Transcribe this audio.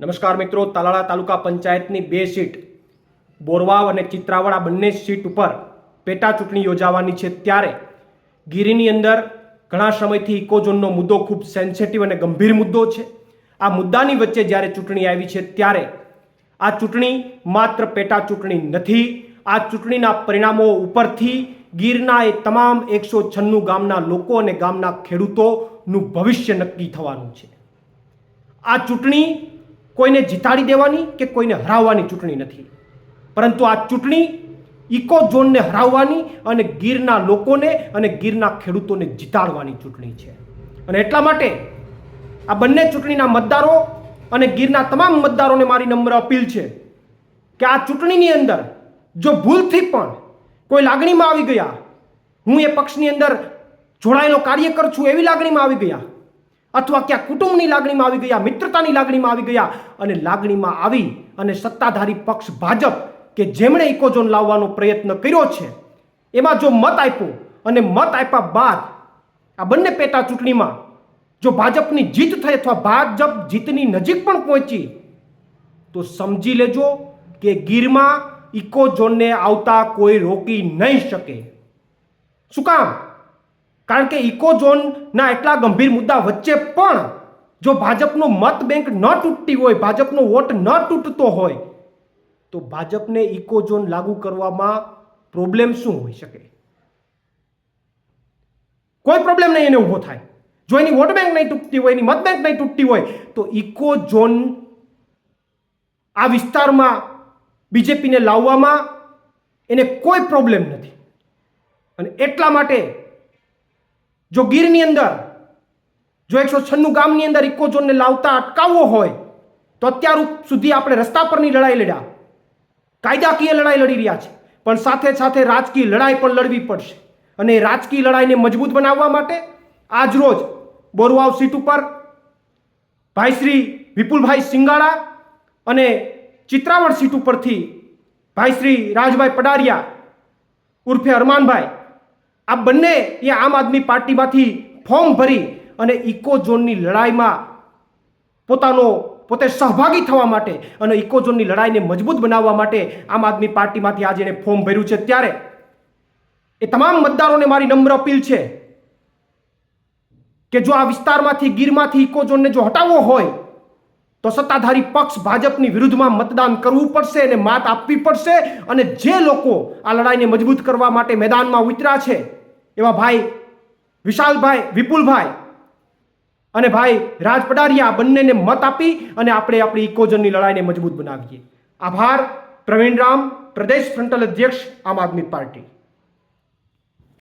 નમસ્કાર મિત્રો, તાલાળા તાલુકા પંચાયતની બે સીટ, બોરવાવ અને ચિત્રાવાડા બંને સીટ ઉપર પેટા ચૂંટણી યોજાવાની છે ત્યારે ગીરીની અંદર ઘણા સમયથી ઇકોઝોનનો મુદ્દો ખૂબ સેન્સિટિવ અને ગંભીર મુદ્દો છે. આ મુદ્દાની વચ્ચે જ્યારે ચૂંટણી આવી છે ત્યારે આ ચૂંટણી માત્ર પેટા ચૂંટણી નથી, આ ચૂંટણીના પરિણામો ઉપરથી ગીરના એ તમામ એકસો છન્નું ગામના લોકો અને ગામના ખેડૂતોનું ભવિષ્ય નક્કી થવાનું છે. આ ચૂંટણી કોઈને જીતાડી દેવાની કે કોઈને હરાવવાની ચૂંટણી નથી? પરંતુ આ ચૂંટણી ઇકો ઝોનને હરાવવાની અને ગીરના લોકોને અને ગીરના ખેડૂતોને જીતાડવાની ચૂંટણી છે. અને એટલા માટે આ બંને ચૂંટણીના મતદારો અને ગીરના તમામ મતદારોને મારી નમ્ર અપીલ છે કે આ ચૂંટણીની અંદર જો ભૂલથી પણ કોઈ લાગણીમાં આવી ગયા, હું એ પક્ષની અંદર જોડાયેલો કાર્યકર છું એવી લાગણીમાં આવી ગયા અથવા ક્યાં કુટુંબની લાગણીમાં આવી ગયા, મિત્રતાની લાગણીમાં આવી ગયા અને લાગણીમાં આવી અને સત્તાધારી પક્ષ ભાજપ કે જેમણે ઇકોઝોન લાવવાનો પ્રયત્ન કર્યો છે, એમાં જો મત આપ્યો અને મત આપ્યા બાદ આ બંને પેટા ચૂંટણીમાં જો ભાજપની જીત થઈ અથવા ભાજપ જીતની નજીક પણ પહોંચી, તો સમજી લેજો કે ગીરમાં ઇકોઝોનને આવતા કોઈ રોકી નહીં શકે. શું કામ? કારણ કે ઇકોઝોનના એટલા ગંભીર મુદ્દા વચ્ચે પણ જો ભાજપનો મત બેંક ન તૂટતી હોય, ભાજપનો વોટ ન તૂટતો હોય, તો ભાજપને ઇકોઝોન લાગુ કરવામાં પ્રોબ્લેમ શું હોઈ શકે? કોઈ પ્રોબ્લેમ નહીં, એને ઊભો થાય. જો એની વોટ બેંક નહીં તૂટતી હોય, એની મત બેંક નહીં તૂટતી હોય, તો ઇકોઝોન આ વિસ્તારમાં બીજેપીને લાવવામાં એને કોઈ પ્રોબ્લેમ નથી. અને એટલા માટે જો ગીરની અંદર, જો એકસો છન્નું ગામની અંદર ઇકોઝોનને લાવતા અટકાવવો હોય, તો અત્યાર સુધી આપણે રસ્તા પરની લડાઈ લડ્યા. કાયદાકીય લડાઈ લડી રહ્યા છે. પણ સાથે સાથે રાજકીય લડાઈ પણ લડવી પડશે. અને રાજકીય લડાઈને મજબૂત બનાવવા માટે આજરોજ બોરવાવ સીટ ઉપર ભાઈ શ્રી વિપુલભાઈ સિંગાળા અને ચિત્રાવડ સીટ ઉપરથી ભાઈ શ્રી રાજભાઈ પડારિયા ઉર્ફે અરમાનભાઈ આ બંને એ આમ આદમી પાર્ટીમાંથી ફોર્મ ભરી અને ઇકોઝોનની લડાઈમાં પોતાનો, પોતે સહભાગી થવા માટે અને ઇકોઝોનની લડાઈને મજબૂત બનાવવા માટે આમ આદમી પાર્ટીમાંથી આજે એને ફોર્મ ભર્યું છે. ત્યારે એ તમામ મતદારોને મારી નમ્ર અપીલ છે કે જો આ વિસ્તારમાંથી, ગીરમાંથી ઇકોઝોનને જો હટાવવો હોય, તો સત્તાધારી પક્ષ ભાજપની વિરુદ્ધમાં મતદાન કરવું પડશે અને માત આપવી પડશે અને જે લોકો આ લડાઈને મજબૂત કરવા માટે મેદાનમાં ઉતર્યા છે એવા ભાઈ, વિશાલભાઈ, વિપુલભાઈ અને ભાઈ રાજ પડારિયા બંનેને મત આપી અને આપણે આપણી ઇકોજનની લડાઈને મજબૂત બનાવીએ. આભાર પ્રવીણ રામ પ્રદેશ ફ્રન્ટલ અધ્યક્ષ, આમ આદમી પાર્ટી.